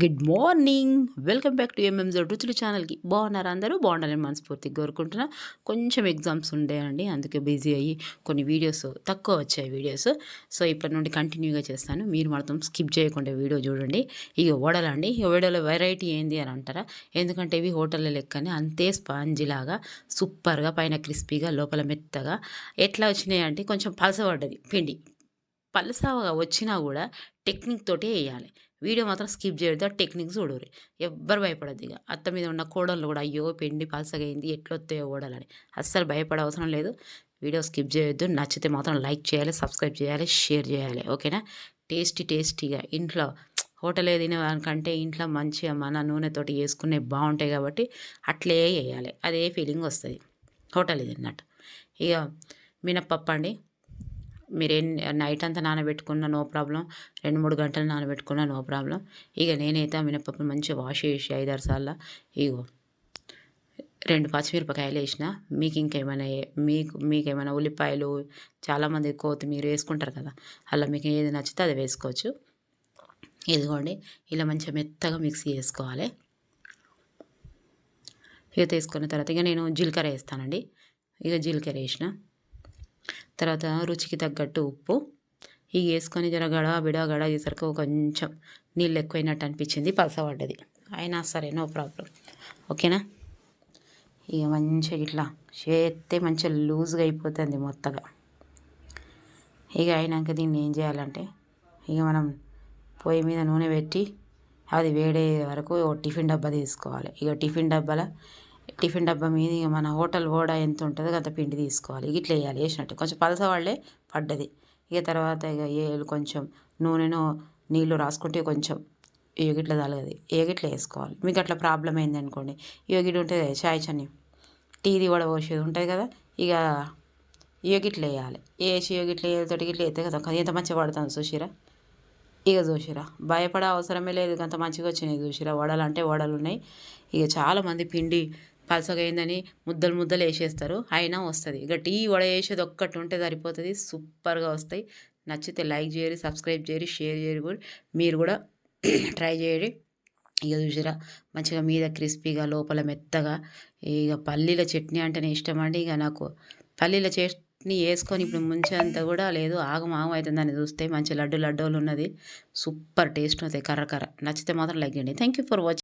Good morning welcome back to ఎంఎంజో రుచులు ఛానల్కి బాగున్నారు అందరూ? బాగుండాలని మనస్ఫూర్తిగా కోరుకుంటున్నా. కొంచెం ఎగ్జామ్స్ ఉండేయండి అందుకే బిజీ అయ్యి కొన్ని వీడియోస్ తక్కువ వచ్చాయి వీడియోస్ సో ఇప్పటి నుండి కంటిన్యూగా చేస్తాను. మీరు మాత్రం స్కిప్ చేయకుండా వీడియో చూడండి. ఇక వడలండి ఈ వడల వెరైటీ ఏంది అని అంటారా? ఎందుకంటే ఇవి హోటల్లో లెక్కనే అంతే స్పాంజిలాగా సూపర్గా పైన క్రిస్పీగా లోపల మెత్తగా. ఎట్లా వచ్చినాయి అంటే కొంచెం పలసపడ్డది పిండి. పలసగా వచ్చినా కూడా టెక్నిక్ తోటే వేయాలి. వీడియో మాత్రం స్కిప్ చేయొద్దు ఆ టెక్నిక్ చూడరు ఎవ్వరు భయపడద్దు ఇక. అత్త మీద ఉన్న కోడళ్ళు కూడా అయ్యో పిండి పలసగైంది ఎట్లొస్తాయో ఓడాలని. అస్సలు భయపడే అవసరం లేదు. వీడియో స్కిప్ చేయొద్దు నచ్చితే మాత్రం లైక్ చేయాలి సబ్స్క్రైబ్ చేయాలి షేర్ చేయాలి ఓకేనా? టేస్టీ టేస్టీగా ఇంట్లో హోటల్ తినేవానికంటే ఇంట్లో మంచిగా మన నూనెతోటి వేసుకునే బాగుంటాయి కాబట్టి అట్లే వేయాలి అదే ఫీలింగ్ వస్తుంది. హోటల్ తిన్నట్టు. ఇక మినప్పప్పు అండి మీరు నైట్ అంతా నానబెట్టుకున్న నో ప్రాబ్లం రెండు మూడు గంటలు నానబెట్టుకున్న నో ప్రాబ్లం. ఇక నేనైతే ఆ మినపప్పును మంచిగా వాష్ చేసి ఐదారు సార్లు ఇగో రెండు పచ్చిమిరపకాయలు వేసిన. మీకు ఇంకేమైనా మీకు మీకు ఏమైనా ఉల్లిపాయలు చాలామంది కొత్తిమీర వేసుకుంటారు కదా అలా మీకు ఏది నచ్చితే అది వేసుకోవచ్చు. ఇదిగోండి ఇలా మంచిగా మెత్తగా మిక్సీ చేసుకోవాలి. ఇక తీసుకున్న తర్వాత ఇక నేను జీలకర్ర వేస్తానండి. ఇక జీలకర్ర వేసిన. తర్వాత రుచికి తగ్గట్టు ఉప్పు. ఇవి వేసుకొని జర గడ బిడ గడ చేసరికి కొంచెం నీళ్ళు ఎక్కువైనట్టు అనిపించింది. పలసపడ్డది అయినా సరే నో ప్రాబ్లం. ఓకేనా? ఇక మంచిగా ఇట్లా చేస్తే మంచిగా లూజ్గా అయిపోతుంది మొత్తగా. ఇక అయినాక దీన్ని ఏం చేయాలంటే ఇక మనం పొయ్యి మీద నూనె పెట్టి అది వేడే వరకు టిఫిన్ డబ్బా తీసుకోవాలి. ఇక టిఫిన్ డబ్బాలో టిఫిన్ డబ్బా మీద ఇక మన హోటల్ ఓడ ఎంత ఉంటుందో అంత పిండి తీసుకోవాలి. ఇట్లా వేయాలి వేసినట్టు. కొంచెం పలస వాళ్ళే పడ్డది. ఇక తర్వాత ఇక ఏలు కొంచెం నూనెను నీళ్ళు రాసుకుంటే కొంచెం ఏగిట్ల తలగది ఏగిట్ల వేసుకోవాలి. మీకు అట్లా ప్రాబ్లం అయింది అనుకోండి. యోగిట్ ఉంటుంది చాయ్ చని. టీది కూడా పోసేది ఉంటుంది కదా. ఇక యోగిట్లు వేయాలి. వేసి యోగిట్లు తోటి ఇట్లా వేస్తే కదా ఎంత మంచిగా పడుతుంది చూసిరా? ఇక చూసిరా. భయపడే అవసరమే లేదు. అంత మంచిగా వచ్చినాయి చూసిరా. వడలు అంటే వడలు ఉన్నాయి. ఇక చాలామంది పిండి పలసగైందని అయిందని ముద్దలు ముద్దలు వేసేస్తారు. అయినా వస్తుంది. ఇక టీ వడ వేసేది ఒక్కటి ఉంటే సరిపోతుంది. సూపర్గా వస్తాయి. నచ్చితే లైక్ చేయరు సబ్స్క్రైబ్ చేయరు షేర్ చేయరు కూడా. మీరు కూడా ట్రై చేయరు ఇక చూసిరా మంచిగా మీద క్రిస్పీగా లోపల మెత్తగా ఇక పల్లీల చట్నీ అంటేనే ఇష్టం అండి. ఇక నాకు పల్లీల చట్నీ వేసుకొని ఇప్పుడు ముంచేంత కూడా లేదు. ఆగం ఆగం అవుతుందని చూస్తే. మంచి లడ్డు లడ్డోలు ఉన్నది. సూపర్ టేస్ట్ అవుతాయి కర్ర కర్ర. నచ్చితే మాత్రం లైక్ చేయండి. Thank you for watching